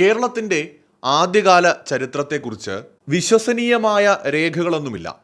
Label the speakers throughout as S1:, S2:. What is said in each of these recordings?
S1: കേരളത്തിന്റെ ആദ്യകാല ചരിത്രത്തെക്കുറിച്ച് വിശ്വസനീയമായ രേഖകളൊന്നുമില്ല.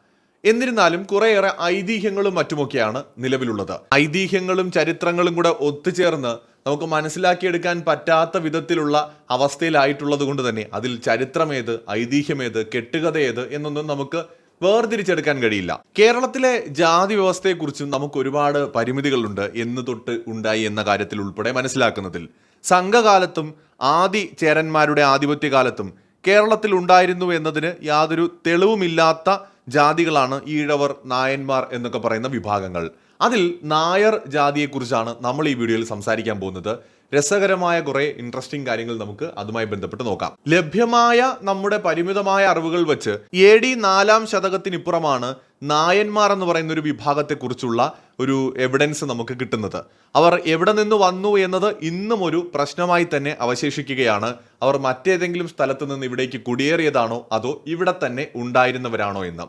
S1: എന്നിരുന്നാലും കുറേയേറെ ഐതിഹ്യങ്ങളും മറ്റുമൊക്കെയാണ് നിലവിലുള്ളത്. ഐതിഹ്യങ്ങളും ചരിത്രങ്ങളും കൂടെ ഒത്തുചേർന്ന് നമുക്ക് മനസ്സിലാക്കിയെടുക്കാൻ പറ്റാത്ത വിധത്തിലുള്ള അവസ്ഥയിലായിട്ടുള്ളത് കൊണ്ട് തന്നെ അതിൽ ചരിത്രമേത് ഐതിഹ്യമേത് കെട്ടുകഥയേത് എന്നൊന്നും നമുക്ക് വേർതിരിച്ചെടുക്കാൻ കഴിയില്ല. കേരളത്തിലെ ജാതി വ്യവസ്ഥയെക്കുറിച്ചും നമുക്ക് ഒരുപാട് പരിമിതികളുണ്ട് എന്ന് തൊട്ട് ഉണ്ടായി എന്ന കാര്യത്തിൽ ഉൾപ്പെടെ മനസ്സിലാക്കുന്നതിൽ. സംഘകാലത്തും ആദി ചേരന്മാരുടെ ആധിപത്യകാലത്തും കേരളത്തിൽ ഉണ്ടായിരുന്നു എന്നതിന് യാതൊരു തെളിവുമില്ലാത്ത ജാതികളാണ് ഈഴവർ നായന്മാർ എന്നൊക്കെ പറയുന്ന വിഭാഗങ്ങൾ. അതിൽ നായർ ജാതിയെക്കുറിച്ചാണ് നമ്മൾ ഈ വീഡിയോയിൽ സംസാരിക്കാൻ പോകുന്നത്. രസകരമായ കുറേ ഇൻട്രസ്റ്റിംഗ് കാര്യങ്ങൾ നമുക്ക് അതുമായി ബന്ധപ്പെട്ട് നോക്കാം. ലഭ്യമായ നമ്മുടെ പരിമിതമായ അറിവുകൾ വെച്ച് എ ഡി നാലാം ശതകത്തിനിപ്പുറമാണ് നായന്മാർ എന്ന് പറയുന്ന ഒരു വിഭാഗത്തെക്കുറിച്ചുള്ള ഒരു എവിഡൻസ് നമുക്ക് കിട്ടുന്നത്. അവർ എവിടെ നിന്ന് വന്നു എന്നത് ഇന്നും ഒരു പ്രശ്നമായി തന്നെ അവശേഷിക്കുകയാണ്. അവർ മറ്റേതെങ്കിലും സ്ഥലത്ത് നിന്ന് ഇവിടേക്ക് കുടിയേറിയതാണോ? അതോ ഇവിടെ തന്നെ ഉണ്ടായിരുന്നവരാണോ എന്ന്.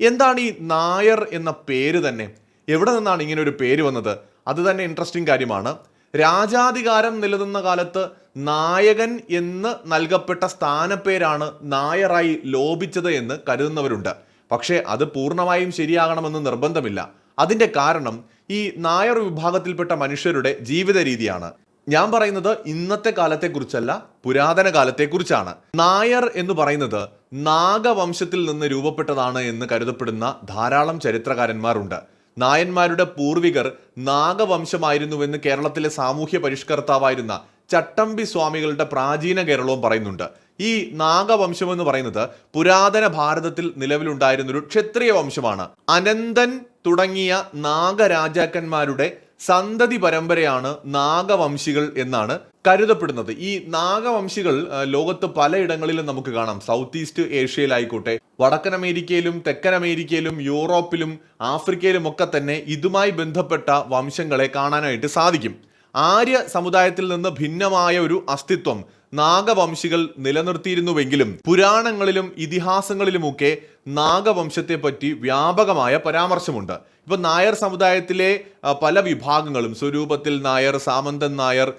S1: എന്താണ് ഈ നായർ എന്ന പേര് തന്നെ? എവിടെ നിന്നാണ് ഇങ്ങനെ ഒരു പേര് വന്നത്? അത് തന്നെ ഇൻട്രസ്റ്റിംഗ് കാര്യമാണ്. രാജാധികാരം നിലനിന്ന കാലത്ത് നായകൻ എന്ന് നൽകപ്പെട്ട സ്ഥാനപ്പേരാണ് നായറായി ലോപിച്ചത് എന്ന് കരുതുന്നവരുണ്ട്. പക്ഷേ അത് പൂർണമായും ശരിയാകണമെന്ന് നിർബന്ധമില്ല. അതിന്റെ കാരണം ഈ നായർ വിഭാഗത്തിൽപ്പെട്ട മനുഷ്യരുടെ ജീവിത രീതിയാണ്. ഞാൻ പറയുന്നത് ഇന്നത്തെ കാലത്തെക്കുറിച്ചല്ല പുരാതന കാലത്തെക്കുറിച്ചാണ്. നായർ എന്ന് പറയുന്നത് നാഗവംശത്തിൽ നിന്ന് രൂപപ്പെട്ടതാണ് എന്ന് കരുതപ്പെടുന്ന ധാരാളം ചരിത്രകാരന്മാരുണ്ട്. നായന്മാരുടെ പൂർവികർ നാഗവംശമായിരുന്നുവെന്ന് കേരളത്തിലെ സാമൂഹ്യ പരിഷ്കർത്താവായിരുന്ന ചട്ടമ്പി സ്വാമികളുടെ പ്രാചീന കേരളവും പറയുന്നുണ്ട്. ഈ നാഗവംശം എന്ന് പറയുന്നത് പുരാതന ഭാരതത്തിൽ നിലവിലുണ്ടായിരുന്ന ഒരു ക്ഷത്രിയ വംശമാണ്. അനന്തൻ തുടങ്ങിയ നാഗരാജാക്കന്മാരുടെ സന്തതി പരമ്പരയാണ് നാഗവംശികൾ എന്നാണ് കരുതപ്പെടുന്നത്. ഈ നാഗവംശികൾ ലോകത്ത് പലയിടങ്ങളിലും നമുക്ക് കാണാം. സൗത്ത് ഈസ്റ്റ് ഏഷ്യയിലായിക്കോട്ടെ വടക്കൻ അമേരിക്കയിലും തെക്കൻ അമേരിക്കയിലും യൂറോപ്പിലും ആഫ്രിക്കയിലും ഒക്കെ തന്നെ ഇതുമായി ബന്ധപ്പെട്ട വംശങ്ങളെ കാണാനായിട്ട് സാധിക്കും. ആര്യ സമുദായത്തിൽ നിന്ന് ഭിന്നമായ ഒരു അസ്തിത്വം നാഗവംശികൾ നിലനിർത്തിയിരുന്നുവെങ്കിലും പുരാണങ്ങളിലും ഇതിഹാസങ്ങളിലുമൊക്കെ നാഗവംശത്തെ പറ്റി വ്യാപകമായ പരാമർശമുണ്ട്. ഇപ്പൊ നായർ സമുദായത്തിലെ പല വിഭാഗങ്ങളും സ്വരൂപത്തിൽ നായർ സാമന്തൻ നായർ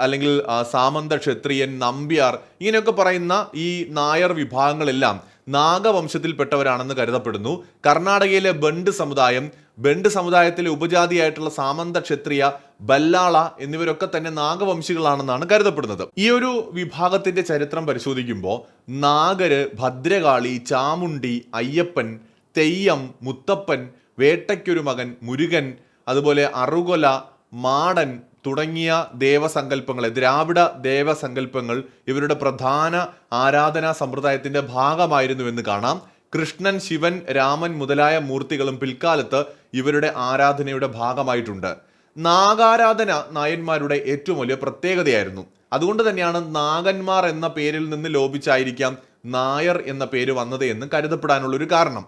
S1: അല്ലെങ്കിൽ സാമന്ത ക്ഷത്രിയൻ നമ്പ്യാർ ഇങ്ങനെയൊക്കെ പറയുന്ന ഈ നായർ വിഭാഗങ്ങളെല്ലാം നാഗവംശത്തിൽപ്പെട്ടവരാണെന്ന് കരുതപ്പെടുന്നു. കർണാടകയിലെ ബണ്ട് സമുദായം ബണ്ട് സമുദായത്തിലെ ഉപജാതിയായിട്ടുള്ള സാമന്ത ക്ഷത്രിയ ബല്ലാള എന്നിവരൊക്കെ തന്നെ നാഗവംശികളാണെന്നാണ് കരുതപ്പെടുന്നത്. ഈ ഒരു വിഭാഗത്തിന്റെ ചരിത്രം പരിശോധിക്കുമ്പോൾ നാഗര് ഭദ്രകാളി ചാമുണ്ടി അയ്യപ്പൻ തെയ്യം മുത്തപ്പൻ വേട്ടയ്ക്കൊരു മകൻ മുരുകൻ അതുപോലെ അറുകൊല മാടൻ തുടങ്ങിയ ദേവസങ്കല്പങ്ങളെ ദ്രാവിഡ ദേവസങ്കല്പങ്ങൾ ഇവരുടെ പ്രധാന ആരാധനാ സമ്പ്രദായത്തിന്റെ ഭാഗമായിരുന്നുവെന്ന് കാണാം. കൃഷ്ണൻ ശിവൻ രാമൻ മുതലായ മൂർത്തികളും പിൽക്കാലത്ത് ഇവരുടെ ആരാധനയുടെ ഭാഗമായിട്ടുണ്ട്. നാഗാരാധന നായന്മാരുടെ ഏറ്റവും വലിയ പ്രത്യേകതയായിരുന്നു. അതുകൊണ്ട് തന്നെയാണ് നാഗന്മാർ എന്ന പേരിൽ നിന്ന് ലോപിച്ചായിരിക്കാം നായർ എന്ന പേര് വന്നത് എന്ന് കരുതപ്പെടാനുള്ള ഒരു കാരണം.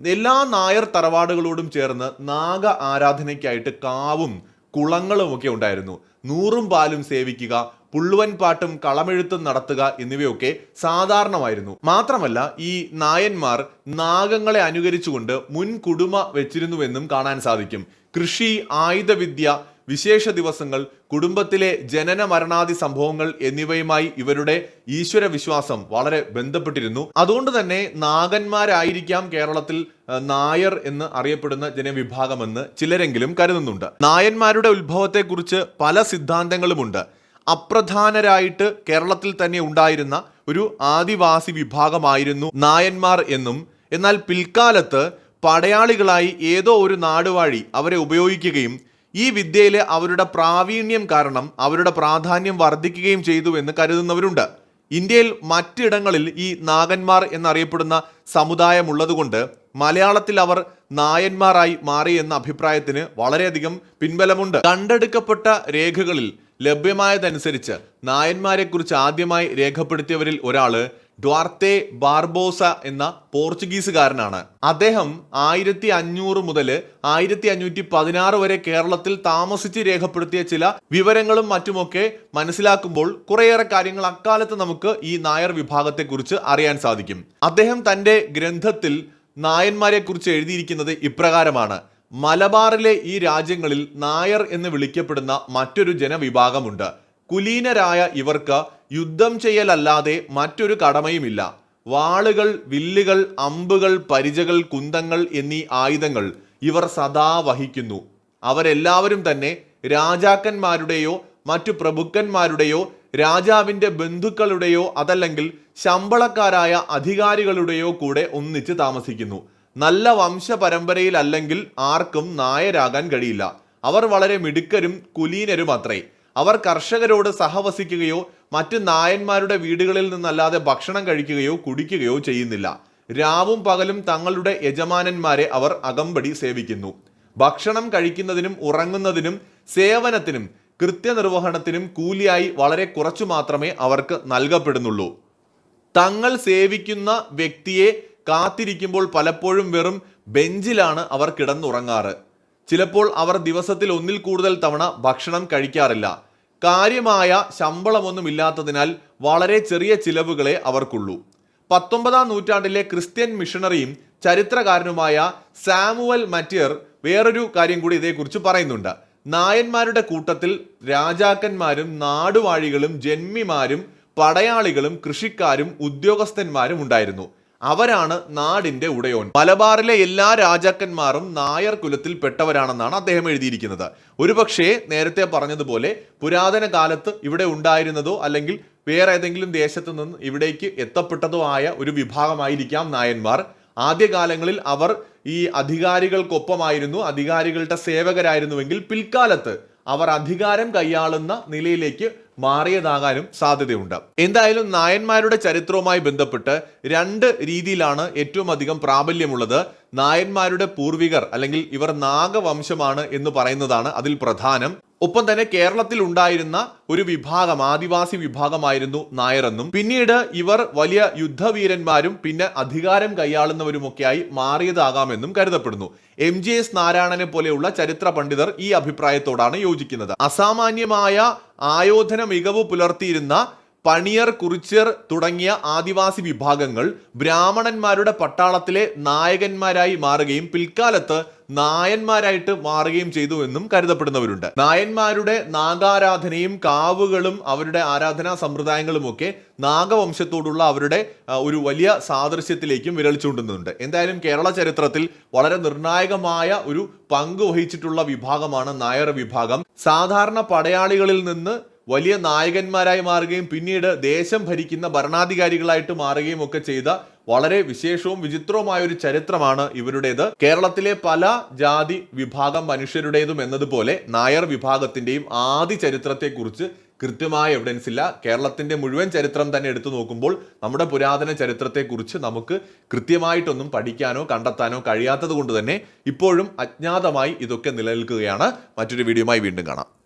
S1: എല്ലാ നായർ തറവാടുകളോടും ചേർന്ന് നാഗ ആരാധനയ്ക്കായിട്ട് കാവും കുളങ്ങളും ഒക്കെ ഉണ്ടായിരുന്നു. നൂറും പാലും സേവിക്കുക പുള്ളുവൻ പാട്ടും കളമെഴുത്തും നടത്തുക എന്നിവയൊക്കെ സാധാരണമായിരുന്നു. മാത്രമല്ല ഈ നായന്മാർ നാഗങ്ങളെ അനുകരിച്ചുകൊണ്ട് മുൻ കുടുമ വെച്ചിരുന്നുവെന്നും കാണാൻ സാധിക്കും. കൃഷി ആയുധവിദ്യ വിശേഷ ദിവസങ്ങൾ കുടുംബത്തിലെ ജനന മരണാദി സംഭവങ്ങൾ എന്നിവയുമായി ഇവരുടെ ഈശ്വര വിശ്വാസം വളരെ ബന്ധപ്പെട്ടിരുന്നു. അതുകൊണ്ട് തന്നെ നാഗന്മാരായിരിക്കാം കേരളത്തിൽ നായർ എന്ന് അറിയപ്പെടുന്ന ജനവിഭാഗമെന്ന് ചിലരെങ്കിലും കരുതുന്നുണ്ട്. നായന്മാരുടെ ഉത്ഭവത്തെക്കുറിച്ച് പല സിദ്ധാന്തങ്ങളുമുണ്ട്. അപ്രധാനരായിട്ട് കേരളത്തിൽ തന്നെ ഉണ്ടായിരുന്ന ഒരു ആദിവാസി വിഭാഗമായിരുന്നു നായന്മാർ എന്നും എന്നാൽ പിൽക്കാലത്ത് പടയാളികളായി ഏതോ ഒരു നാടുവാഴി അവരെ ഉപയോഗിക്കുകയും ഈ വിദ്യയിൽ അവരുടെ പ്രാവീണ്യം കാരണം അവരുടെ പ്രാധാന്യം വർദ്ധിക്കുകയും ചെയ്തു എന്ന് കരുതുന്നവരുണ്ട്. ഇന്ത്യയിൽ മറ്റിടങ്ങളിൽ ഈ നാഗന്മാർ എന്നറിയപ്പെടുന്ന സമുദായമുള്ളതുകൊണ്ട് മലയാളത്തിൽ അവർ നായന്മാരായി മാറി എന്ന അഭിപ്രായത്തിന് വളരെയധികം പിൻബലമുണ്ട്. കണ്ടെടുക്കപ്പെട്ട രേഖകളിൽ ലഭ്യമായതനുസരിച്ച് നായന്മാരെക്കുറിച്ച് ആദ്യമായി രേഖപ്പെടുത്തിയവരിൽ ഒരാൾ ഡ്വാർത്തെ ബാർബോസ എന്ന പോർച്ചുഗീസുകാരനാണ്. അദ്ദേഹം ആയിരത്തി അഞ്ഞൂറ് മുതൽ ആയിരത്തി അഞ്ഞൂറ്റി പതിനാറ് വരെ കേരളത്തിൽ താമസിച്ച് രേഖപ്പെടുത്തിയ ചില വിവരങ്ങളും മറ്റുമൊക്കെ മനസ്സിലാക്കുമ്പോൾ കുറേയേറെ കാര്യങ്ങൾ അക്കാലത്ത് നമുക്ക് ഈ നായർ വിഭാഗത്തെക്കുറിച്ച് അറിയാൻ സാധിക്കും. അദ്ദേഹം തന്റെ ഗ്രന്ഥത്തിൽ നായന്മാരെ കുറിച്ച് എഴുതിയിരിക്കുന്നത് ഇപ്രകാരമാണ്. മലബാറിലെ ഈ രാജ്യങ്ങളിൽ നായർ എന്ന് വിളിക്കപ്പെടുന്ന മറ്റൊരു ജനവിഭാഗമുണ്ട്. കുലീനരായ ഇവർക്ക് യുദ്ധം ചെയ്യലല്ലാതെ മറ്റൊരു കടമയുമില്ല. വാളുകൾ വില്ലുകൾ അമ്പുകൾ പരിചകൾ കുന്തങ്ങൾ എന്നീ ആയുധങ്ങൾ ഇവർ സദാ വഹിക്കുന്നു. അവരെല്ലാവരും തന്നെ രാജാക്കന്മാരുടെയോ മറ്റു പ്രഭുക്കന്മാരുടെയോ രാജാവിന്റെ ബന്ധുക്കളുടെയോ അതല്ലെങ്കിൽ ശമ്പളക്കാരായ അധികാരികളുടെയോ കൂടെ ഒന്നിച്ച് താമസിക്കുന്നു. നല്ല വംശപരമ്പരയിലല്ലെങ്കിൽ ആർക്കും നായരാകാൻ കഴിയില്ല. അവർ വളരെ മിടുക്കരും കുലീനരും അത്രേ അവർ കർഷകരോട് സഹവസിക്കുകയോ മറ്റ് നായന്മാരുടെ വീടുകളിൽ നിന്നല്ലാതെ ഭക്ഷണം കഴിക്കുകയോ കുടിക്കുകയോ ചെയ്യുന്നില്ല. രാവും പകലും തങ്ങളുടെ യജമാനന്മാരെ അവർ അകമ്പടി സേവിക്കുന്നു. ഭക്ഷണം കഴിക്കുന്നതിനും ഉറങ്ങുന്നതിനും സേവനത്തിനും കൃത്യനിർവഹണത്തിനും കൂലിയായി വളരെ കുറച്ചു മാത്രമേ അവർക്ക് നൽകപ്പെടുന്നുള്ളൂ. തങ്ങൾ സേവിക്കുന്ന വ്യക്തിയെ കാത്തിരിക്കുമ്പോൾ പലപ്പോഴും വെറും ബെഞ്ചിലാണ് അവർ കിടന്നുറങ്ങാറ്. ചിലപ്പോൾ അവർ ദിവസത്തിൽ ഒന്നിൽ കൂടുതൽ തവണ ഭക്ഷണം കഴിക്കാറില്ല. കാര്യമായ ശമ്പളമൊന്നും ഇല്ലാത്തതിനാൽ വളരെ ചെറിയ ചിലവുകളെ അവർക്കുള്ളൂ. പത്തൊമ്പതാം നൂറ്റാണ്ടിലെ ക്രിസ്ത്യൻ മിഷണറിയും ചരിത്രകാരനുമായ സാമുവൽ മറ്റിയർ വേറൊരു കാര്യം കൂടി ഇതേക്കുറിച്ച് പറയുന്നുണ്ട്. നായന്മാരുടെ കൂട്ടത്തിൽ രാജാക്കന്മാരും നാടുവാഴികളും ജന്മിമാരും പടയാളികളും കൃഷിക്കാരും ഉദ്യോഗസ്ഥന്മാരും ഉണ്ടായിരുന്നു. അവരാണ് നാടിന്റെ ഉടയോൻ. മലബാറിലെ എല്ലാ രാജാക്കന്മാരും നായർ കുലത്തിൽ പെട്ടവരാണെന്നാണ് അദ്ദേഹം എഴുതിയിരിക്കുന്നത്. ഒരുപക്ഷേ നേരത്തെ പറഞ്ഞതുപോലെ പുരാതന കാലത്ത് ഇവിടെ ഉണ്ടായിരുന്നതോ അല്ലെങ്കിൽ വേറെ ഏതെങ്കിലും ദേശത്തു നിന്ന് ഇവിടേക്ക് എത്തപ്പെട്ടതോ ആയ ഒരു വിഭാഗമായിരിക്കാം നായന്മാർ. ആദ്യകാലങ്ങളിൽ അവർ ഈ അധികാരികൾക്കൊപ്പമായിരുന്നു അധികാരികളുടെ സേവകരായിരുന്നുവെങ്കിൽ പിൽക്കാലത്ത് അവർ അധികാരം കൈയാളുന്ന നിലയിലേക്ക് മാറിയതാകാനും സാധ്യതയുണ്ട്. എന്തായാലും നായന്മാരുടെ ചരിത്രവുമായി ബന്ധപ്പെട്ട് രണ്ട് രീതിയിലാണ് ഏറ്റവും അധികം പ്രാബല്യമുള്ളത്. നായന്മാരുടെ പൂർവികർ അല്ലെങ്കിൽ ഇവർ നാഗവംശമാണ് എന്ന് പറയുന്നതാണ് അതിൽ പ്രധാനം. ഒപ്പം തന്നെ കേരളത്തിൽ ഉണ്ടായിരുന്ന ഒരു വിഭാഗം ആദിവാസി വിഭാഗമായിരുന്നു നായരെന്നും. പിന്നീട് ഇവർ വലിയ യുദ്ധവീരന്മാരും പിന്നെ അധികാരം കൈയാളുന്നവരുമൊക്കെയായി മാറിയതാകാമെന്നും കരുതപ്പെടുന്നു. എം ജി എസ് നാരായണനെ പോലെയുള്ള ചരിത്ര പണ്ഡിതർ ഈ അഭിപ്രായത്തോടാണ് യോജിക്കുന്നത്. അസാമാന്യമായ ആയോധന മികവ് പുലർത്തിയിരുന്ന പണിയർ കുറിച്യർ തുടങ്ങിയ ആദിവാസി വിഭാഗങ്ങൾ ബ്രാഹ്മണന്മാരുടെ പട്ടാളത്തിലെ നായകന്മാരായി മാറുകയും പിൽക്കാലത്ത് നായന്മാരായിട്ട് മാറുകയും ചെയ്തു എന്നും കരുതപ്പെടുന്നവരുണ്ട്. നായന്മാരുടെ നാഗാരാധനയും കാവുകളും അവരുടെ ആരാധനാ സമ്പ്രദായങ്ങളും ഒക്കെ നാഗവംശത്തോടുള്ള അവരുടെ ഒരു വലിയ സാദൃശ്യത്തിലേക്കും വിരൽ ചൂണ്ടുന്നുണ്ട്. എന്തായാലും കേരള ചരിത്രത്തിൽ വളരെ നിർണായകമായ ഒരു പങ്ക് വഹിച്ചിട്ടുള്ള വിഭാഗമാണ് നായർ വിഭാഗം. സാധാരണ പടയാളികളിൽ നിന്ന് വലിയ നായകന്മാരായി മാറുകയും പിന്നീട് ദേശം ഭരിക്കുന്ന ഭരണാധികാരികളായിട്ട് മാറുകയും ഒക്കെ ചെയ്ത വളരെ വിശേഷവും വിചിത്രവുമായ ഒരു ചരിത്രമാണ് ഇവരുടേത്. കേരളത്തിലെ പല ജാതി വിഭാഗം മനുഷ്യരുടേതും എന്നതുപോലെ നായർ വിഭാഗത്തിന്റെയും ആദ്യ ചരിത്രത്തെക്കുറിച്ച് കൃത്യമായ എവിഡൻസ് ഇല്ല. കേരളത്തിന്റെ മുഴുവൻ ചരിത്രം തന്നെ എടുത്തു നോക്കുമ്പോൾ നമ്മുടെ പുരാതന ചരിത്രത്തെക്കുറിച്ച് നമുക്ക് കൃത്യമായിട്ടൊന്നും പഠിക്കാനോ കണ്ടെത്താനോ കഴിയാത്തത് കൊണ്ട് തന്നെ ഇപ്പോഴും അജ്ഞാതമായി ഇതൊക്കെ നിലനിൽക്കുകയാണ്. മറ്റൊരു വീഡിയോയുമായി വീണ്ടും കാണാം.